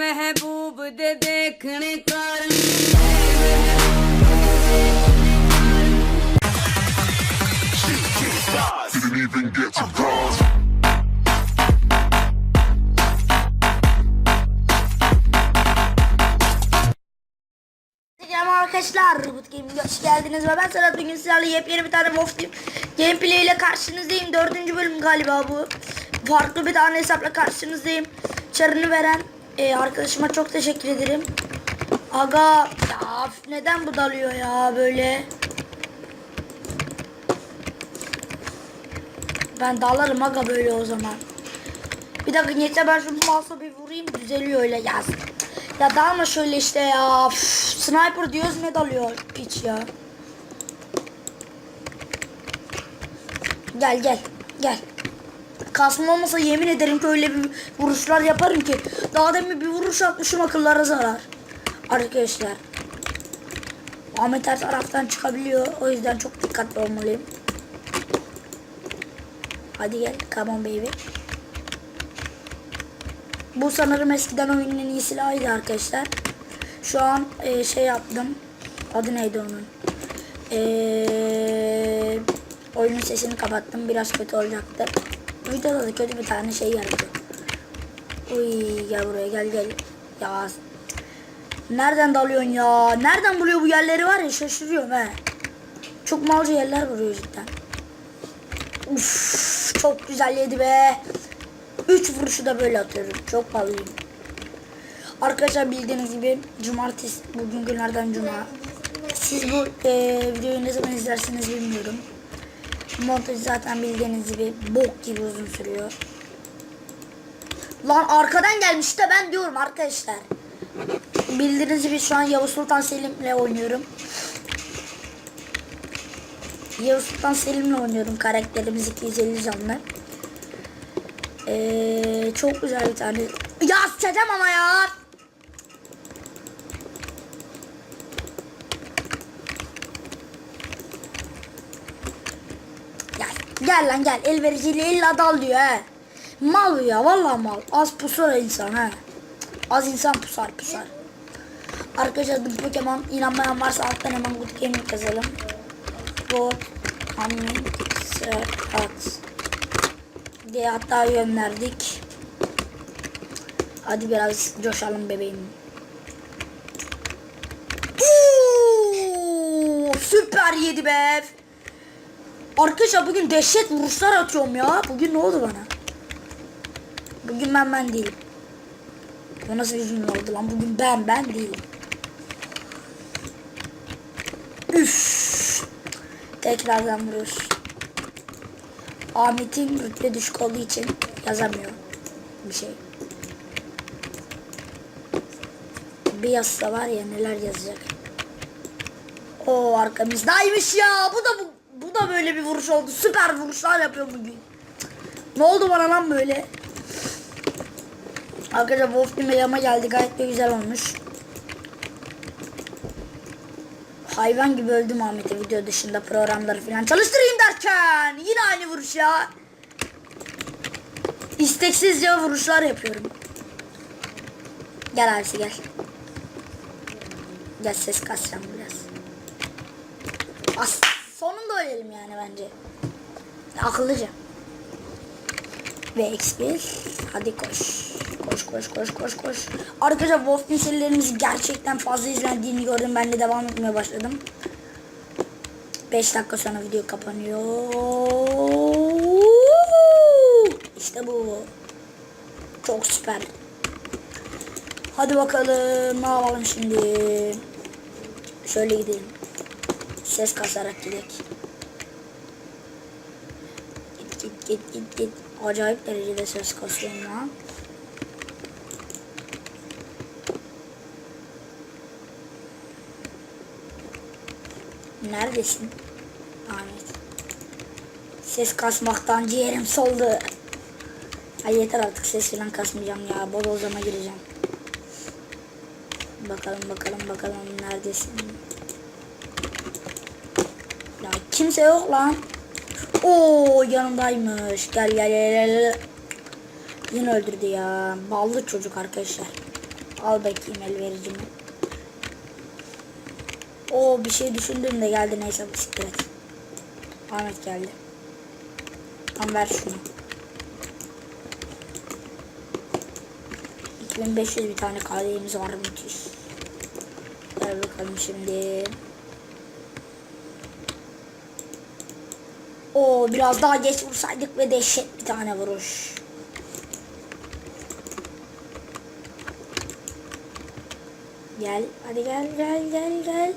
महबूब दे देखने कारण arkadaşlar Robot Gaming'e hoş geldiniz ve ben Serhat bugün sizlerle yepyeni bir tane Mof gameplay ile karşınızdayım. Dördüncü bölüm galiba bu. Farklı bir tane hesapla karşınızdayım. Çarını veren e, arkadaşıma çok teşekkür ederim. Aga, ya neden bu dalıyor ya böyle? Ben dalarım aga böyle o zaman. Bir dakika neyse ben şu mouse'a bir vurayım düzeliyor öyle yaz. Ya dalma şöyle işte ya. Üf, sniper diyoruz ne dalıyor piç ya. Gel gel gel. Kasma olmasa yemin ederim ki öyle bir vuruşlar yaparım ki. Daha demin bir vuruş atmışım akıllara zarar. Arkadaşlar. Ahmet her taraftan çıkabiliyor. O yüzden çok dikkatli olmalıyım. Hadi gel. Come on baby. Bu sanırım eskiden oyunun en iyi silahıydı arkadaşlar. Şu an e, şey yaptım. Adı neydi onun? E, oyunun sesini kapattım. Biraz kötü olacaktı. Videoda da kötü bir tane şey geldi. Uy gel buraya gel gel. Ya nereden dalıyorsun ya? Nereden buluyor bu yerleri var ya şaşırıyorum he. Çok malca yerler vuruyor cidden. Uf, çok güzel yedi be. 3 vuruşu da böyle atıyorum. Çok ballıyım. Arkadaşlar bildiğiniz gibi cumartesi bugün günlerden cuma. Siz bu e, videoyu ne zaman izlersiniz bilmiyorum. Montaj zaten bildiğiniz gibi bok gibi uzun sürüyor. Lan arkadan gelmiş de ben diyorum arkadaşlar. Bildiğiniz gibi şu an Yavuz Sultan Selim'le oynuyorum. Yavuz Sultan Selim'le oynuyorum. Karakterimiz 250 canlı. Ee, çok güzel bir tane. Ya sıçacağım ama ya. Gel. Lan gel. El vericiyle illa dal diyor he. Mal bu ya. Vallahi mal. Az pusar insan he. Az insan pusar pusar. Arkadaşlar bu Pokemon inanmayan varsa alttan hemen good gaming yazalım. Gaming Serhat diye hatta gönderdik. Hadi biraz coşalım bebeğim. Oo, süper yedi be. Arkadaşlar bugün dehşet vuruşlar atıyorum ya. Bugün ne oldu bana? Bugün ben ben değilim. Bu nasıl bir cümle oldu lan? Bugün ben ben değilim. Üf. Tekrardan vuruş. Ahmet'in rütbe düşük olduğu için yazamıyor bir şey. Bir yazsa var ya neler yazacak. O arkamızdaymış ya. Bu da bu, bu da böyle bir vuruş oldu. Süper vuruşlar yapıyor bugün. Ne oldu bana lan böyle? Arkadaşlar Wolf Team elama geldi. Gayet de güzel olmuş. Hayvan gibi öldüm Ahmet'e video dışında programları falan çalıştırayım derken yine aynı vuruş ya. İsteksizce vuruşlar yapıyorum. Gel abisi gel. Gel ses kasacağım sonunda ölelim yani bence. Akıllıca. Ve X1 hadi koş. Koş koş koş koş koş. Arkadaşlar Wolf serilerimiz gerçekten fazla izlendiğini gördüm. Ben de devam etmeye başladım. 5 dakika sonra video kapanıyor. İşte bu. Çok süper. Hadi bakalım ne yapalım şimdi. Şöyle gidelim. Ses kasarak gidelim. Git git git git git. Acayip derecede ses kasıyorum lan. Neredesin? Ahmet. Ses kasmaktan ciğerim soldu. Ay yeter artık ses falan kasmayacağım ya. Bodozlama gireceğim. Bakalım bakalım bakalım neredesin? Kimse yok lan. Oo yanımdaymış. Gel gel gel gel. Yine öldürdü ya. Ballı çocuk arkadaşlar. Al bakayım el vericimi. O bir şey düşündüm de geldi neyse bu siktir et. Ahmet geldi. Tamam ver şunu. 2500 bir tane KD'miz var müthiş. Ver bakalım şimdi. O biraz daha geç vursaydık ve dehşet bir tane vuruş. Gel hadi gel gel gel gel.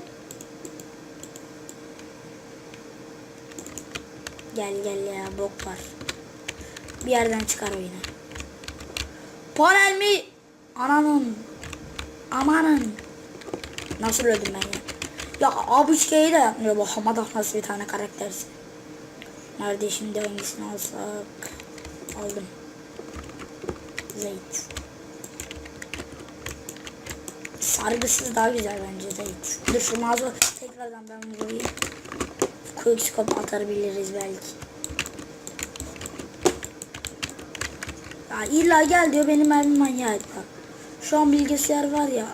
Gel gel ya bok var. Bir yerden çıkar oyunu. Panel mi? Ananın. Amanın. Nasıl öldüm ben ya? Ya Abuşke'yi de yapmıyor bu Hamada nasıl bir tane karaktersin. Nerede şimdi hangisini alsak? Aldım. Zeyt. Sargısız daha güzel bence Zeyt. Dur şu mağaza tekrardan ben vurayım. Quickscope atabiliriz belki. Ya illa gel diyor benim mermi manyağı bak. Şu an bilgisayar var ya.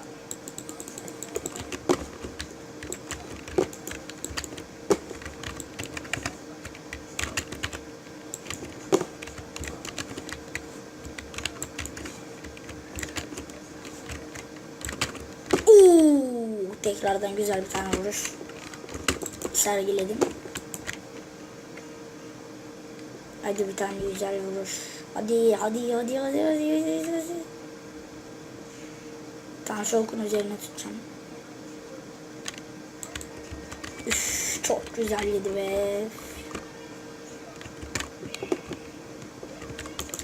Oo, tekrardan güzel bir tane vuruş sergiledim. Hadi bir tane güzel vuruş. Hadi hadi hadi hadi hadi hadi hadi. Tamam şu okun üzerine tutacağım. Üf, çok güzel yedi be.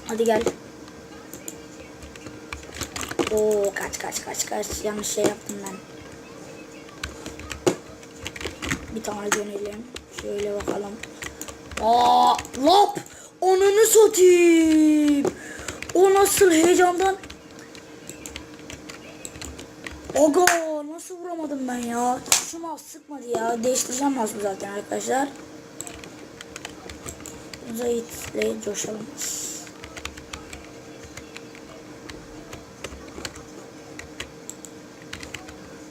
Hadi gel. Oo kaç kaç kaç kaç yanlış şey yaptım ben. Bir tane dönelim. Şöyle bakalım. Aa, lop! Onunu satayım. O nasıl heyecandan? Aga nasıl vuramadım ben ya? Şu mouse sıkmadı ya. Değiştireceğim mouse'u zaten arkadaşlar. Zayit'le coşalım.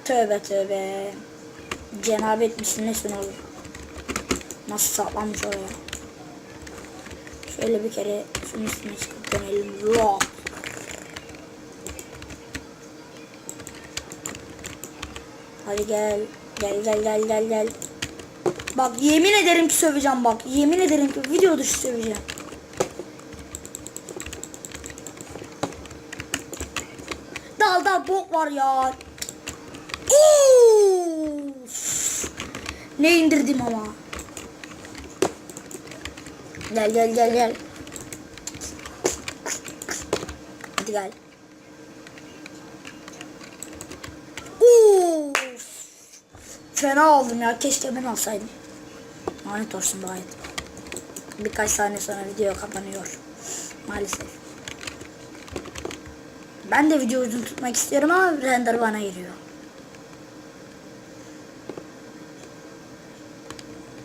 Tövbe tövbe. Cenabet misin nesin oğlum? Nasıl saklanmış oraya? Şöyle bir kere şunun üstüne çıkıp dönelim. Lop. Hadi gel. Gel gel gel gel gel. Bak yemin ederim ki söveceğim bak. Yemin ederim ki video dışı söveceğim. Dal dal bok var ya. Ne indirdim ama. Gel gel gel gel. Hadi gel. Of! Fena oldum ya. Keşke ben alsaydım. Lanet olsun bu ayet. Birkaç saniye sonra video kapanıyor. Maalesef. Ben de video uzun tutmak istiyorum ama render bana giriyor.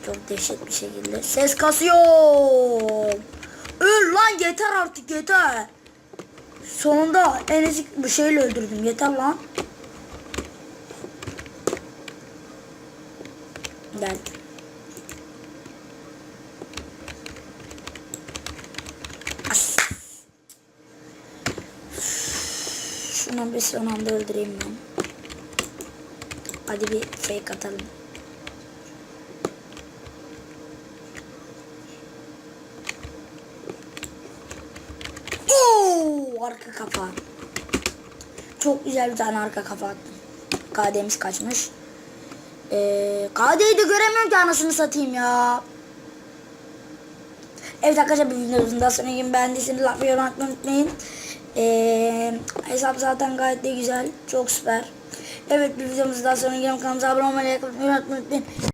Çok dehşet bir şekilde. Ses kasıyor. Öl lan yeter artık yeter. Sonunda Enes'i bu şeyle öldürdüm. Yeter lan. Gel. As. Şunu bir son anda öldüreyim ben. Hadi bir fake atalım. Oo, arka kafa. Çok güzel bir tane arka kafa attım. KD'miz kaçmış. Ee, KD'yi de göremiyorum ki anasını satayım ya. Evet arkadaşlar bir videomuzun daha sonra yine beğendiyseniz like ve unutmayın. Ee, hesap zaten gayet de güzel. Çok süper. Evet bir videomuzun daha sonra yine kanalımıza abone olmayı unutmayın.